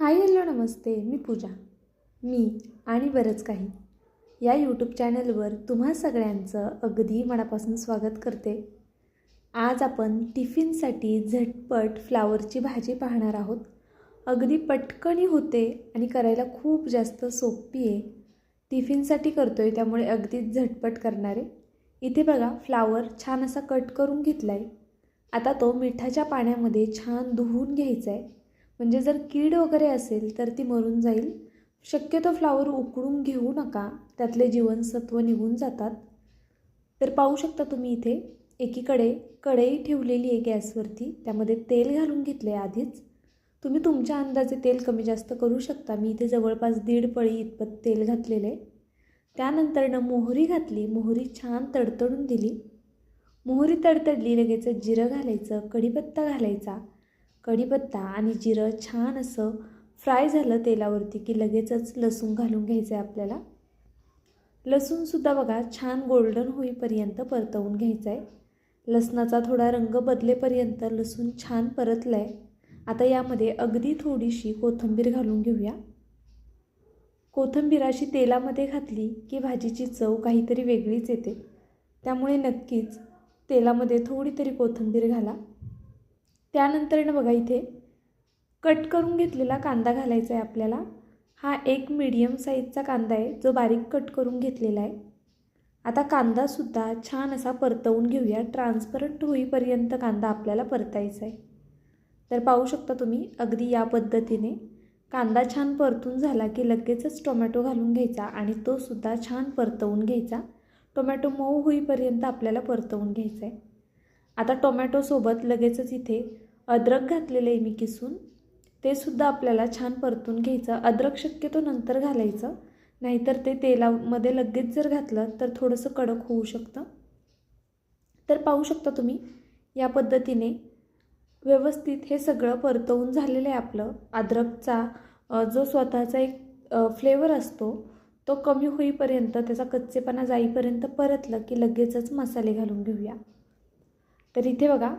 Hi hello नमस्ते मी पूजा. मी आणि बरंच काही. या यूट्यूब चॅनलवर तुम्हा सगळ्यांचं अगदी मनापासून स्वागत करते. आज आपण टिफिनसाठी झटपट फ्लावरची भाजी पाहणार आहोत. अगदी पटकनही होते आणि करायला खूप जास्त सोपी आहे. टिफिनसाठी करतो आहे त्यामुळे अगदीच झटपट करणारे. इथे बघा फ्लावर छान असा कट करून घेतला आहे आता तो मिठाच्या पाण्यामध्ये छान धुवून घ्यायचा आहे म्हणजे जर कीड वगैरे असेल तर ती मरून जाईल. शक्यतो फ्लावर उकळून घेऊ नका. त्यातले जीवनसत्व निघून जातात. तर पाहू शकता तुम्ही इथे एकीकडे कढई ठेवलेली आहे गॅसवरती. त्यामध्ये तेल घालून घेतले आधीच. तुम्ही तुमच्या अंदाजे तेल कमी जास्त करू शकता. मी इथे जवळपास दीड पळी इतपत तेल घातलेले त्यानंतरनं मोहरी घातली. मोहरी छान तडतडून दिली. मोहरी तडतडली. लगेच जिरं घालायचं कढीपत्ता घालायचा. कढीपत्ता आणि जिरं छान असं फ्राय झालं तेलावरती की लगेचच लसूण घालून घ्यायचं आहे आपल्याला. लसूणसुद्धा बघा छान गोल्डन होईपर्यंत परतवून घ्यायचं आहे. लसणाचा थोडा रंग बदलेपर्यंत लसूण छान परतलं आहे आता यामध्ये अगदी थोडीशी कोथिंबीर घालून घेऊया. कोथिंबीर अशी तेलामध्ये घातली की भाजीची चव काहीतरी वेगळीच येते. त्यामुळे नक्कीच तेलामध्ये थोडी तरी कोथिंबीर घाला. त्यानंतरनं बघा इथे कट करून घेतलेला कांदा घालायचा आहे आपल्याला. हा एक मीडियम साईजचा कांदा आहे जो बारीक कट करून घेतलेला आहे. आता कांदासुद्धा छान असा परतवून घेऊया. ट्रान्सपरंट होईपर्यंत कांदा आपल्याला परतायचा आहे. तर पाहू शकता तुम्ही अगदी या पद्धतीने कांदा छान परतून झाला की लगेचच टोमॅटो घालून घ्यायचा आणि तोसुद्धा छान परतवून घ्यायचा. टोमॅटो मऊ होईपर्यंत आपल्याला परतवून घ्यायचा आहे. आता टोमॅटोसोबत लगेचच इथे अद्रक घातलेलं आहे मी किसून. ते सुद्धा आपल्याला छान परतून घ्यायचं. अद्रक शक्यतो नंतर घालायचं. नाहीतर ते तेलामध्ये लगेच जर घातलं तर थोडंसं कडक होऊ शकतं. तर पाहू शकता तुम्ही या पद्धतीने व्यवस्थित हे सगळं परतवून झालेलं आहे आपलं. अद्रकचा जो स्वतःचा एक फ्लेवर असतो तो कमी होईपर्यंत त्याचा कच्चेपणा जाईपर्यंत परतलं की लगेचच मसाले घालून घेऊया. तर इथे बघा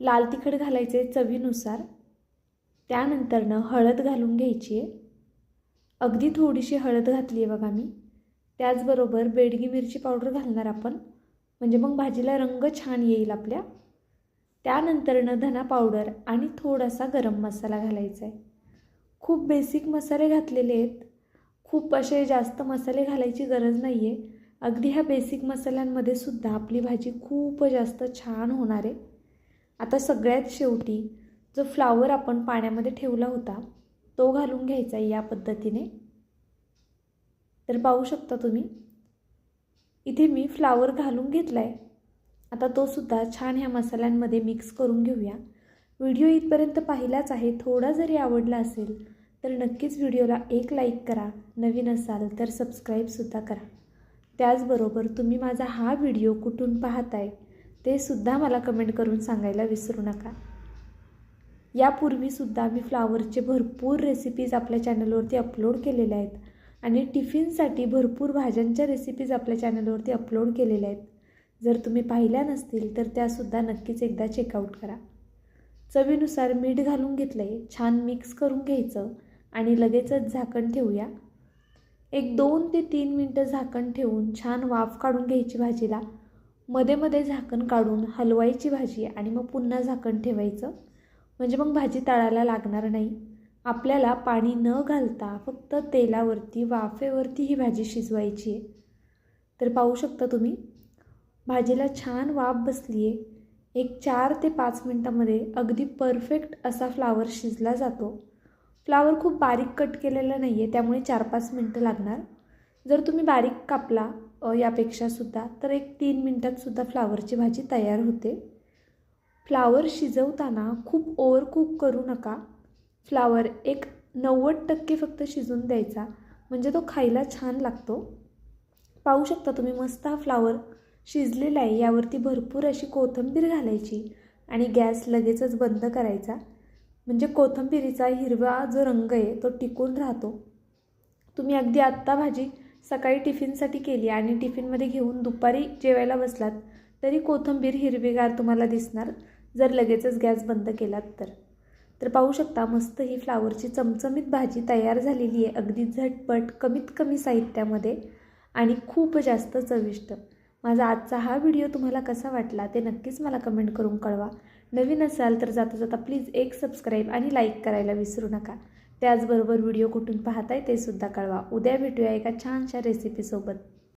लाल तिखट घालायचे चवीनुसार. त्यानंतरनं हळद घालून घ्यायची आहे. अगदी थोडीशी हळद घातली आहे बघा मी. त्याचबरोबर बेडगी मिरची पावडर घालणार आपण. म्हणजे मग भाजीला रंग छान येईल आपल्या. त्यानंतरनं धना पावडर आणि थोडासा गरम मसाला घालायचा आहे. खूप बेसिक मसाले घातलेले आहेत. खूप असे जास्त मसाले घालायची गरज नाही आहे अगदी ह्या बेसिक मसाल्यांमध्ये सुद्धा आपली भाजी खूप जास्त छान होणार आहे. आता सगळ्यात शेवटी जो फ्लावर आपण पाण्यामध्ये ठेवला होता तो घालून घ्यायचा या पद्धतीने. तर पाहू शकता तुम्ही इथे मी फ्लावर घालून घेतला आहे आता तोसुद्धा छान ह्या मसाल्यांमध्ये मिक्स करून घेऊया. व्हिडिओ इथपर्यंत पाहिलाच आहे थोडा जरी आवडला असेल तर नक्कीच व्हिडिओला एक लाईक करा. नवीन असाल तर सबस्क्राईबसुद्धा करा. त्याचबरोबर तुम्ही माझा हा व्हिडिओ कुठून पाहताय ते सुद्धा मला कमेंट करून सांगायला विसरू नका. यापूर्वीसुद्धा मी फ्लावरचे भरपूर रेसिपीज आपल्या चॅनलवरती अपलोड केलेल्या आहेत आणि टिफिनसाठी भरपूर भाज्यांच्या रेसिपीज आपल्या चॅनलवरती अपलोड केलेल्या आहेत. जर तुम्ही पाहिल्या नसतील तर त्यासुद्धा नक्कीच एकदा चेकआउट करा. चवीनुसार मीठ घालून घेतलं आहे छान मिक्स करून घ्यायचं आणि लगेचच झाकण ठेवूया. एक दोन ते तीन मिनटं झाकण ठेवून छान वाफ काढून घ्यायची भाजीला. मध्ये मध्ये झाकण काढून हलवायची भाजी आणि मग पुन्हा झाकण ठेवायचं. म्हणजे मग भाजी तळायला लागणार नाही. आपल्याला पाणी न घालता फक्त तेलावरती वाफेवरती ही भाजी शिजवायची आहे. तर पाहू शकता तुम्ही भाजीला छान वाफ बसली आहे एक चार ते पाच मिनटामध्ये अगदी परफेक्ट असा फ्लावर शिजला जातो. फ्लावर खूप बारीक कट केलेला नाही आहे त्यामुळे चार पाच मिनटं लागणार. जर तुम्ही बारीक कापला यापेक्षासुद्धा तर एक तीन मिनटातसुद्धा फ्लावरची भाजी तयार होते. फ्लावर शिजवताना खूप ओव्हर कुक करू नका. फ्लावर एक नव्वद टक्के फक्त शिजून द्यायचा म्हणजे तो खायला छान लागतो. पाहू शकता तुम्ही मस्त हा फ्लावर शिजलेला आहे यावरती भरपूर अशी कोथिंबीर घालायची आणि गॅस लगेचच बंद करायचा. म्हणजे कोथिंबिरीचा हिरवा जो रंग आहे तो टिकून राहतो. तुम्ही अगदी आत्ता भाजी सकाळी टिफिनसाठी केली आणि टिफिनमध्ये घेऊन दुपारी जेवायला बसलात तरी कोथिंबीर हिरवीगार तुम्हाला दिसणार जर लगेचच गॅस बंद केलात तर. तर पाहू शकता मस्त ही फ्लावरची चमचमीत भाजी तयार झालेली आहे अगदी झटपट कमीत कमी साहित्यामध्ये आणि खूप जास्त चविष्ट. माझा आजचा हा व्हिडिओ तुम्हाला कसा वाटला ते नक्कीच मला कमेंट करून कळवा. नवीन असाल तर जाता जाता प्लीज एक सबस्क्राईब आणि लाईक करायला विसरू नका. त्याचबरोबर व्हिडिओ कुठून पाहताय ते सुद्धा कळवा. उद्या भेटूया एका छानशा रेसिपीसोबत